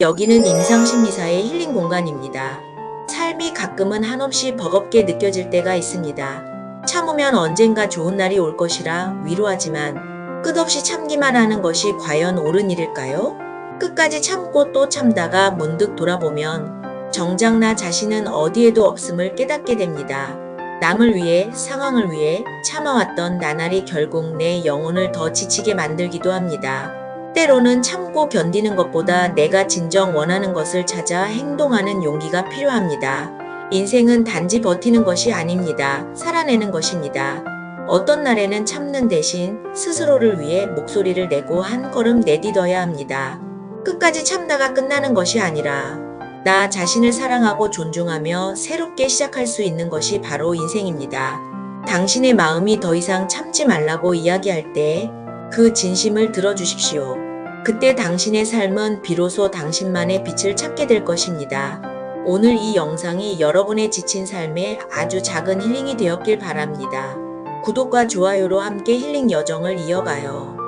여기는 임상심리사의 힐링 공간입니다. 삶이 가끔은 한없이 버겁게 느껴질 때가 있습니다. 참으면 언젠가 좋은 날이 올 것이라 위로하지만 끝없이 참기만 하는 것이 과연 옳은 일일까요? 끝까지 참고 또 참다가 문득 돌아보면 정작 나 자신은 어디에도 없음을 깨닫게 됩니다. 남을 위해, 상황을 위해 참아왔던 나날이 결국 내 영혼을 더 지치게 만들기도 합니다. 때로는 참고 견디는 것보다 내가 진정 원하는 것을 찾아 행동하는 용기가 필요합니다. 인생은 단지 버티는 것이 아닙니다. 살아내는 것입니다. 어떤 날에는 참는 대신 스스로를 위해 목소리를 내고 한 걸음 내딛어야 합니다. 끝까지 참다가 끝나는 것이 아니라 나 자신을 사랑하고 존중하며 새롭게 시작할 수 있는 것이 바로 인생입니다. 당신의 마음이 더 이상 참지 말라고 이야기할 때 그 진심을 들어주십시오. 그때 당신의 삶은 비로소 당신만의 빛을 찾게 될 것입니다. 오늘 이 영상이 여러분의 지친 삶에 아주 작은 힐링이 되었길 바랍니다. 구독과 좋아요로 함께 힐링 여정을 이어가요.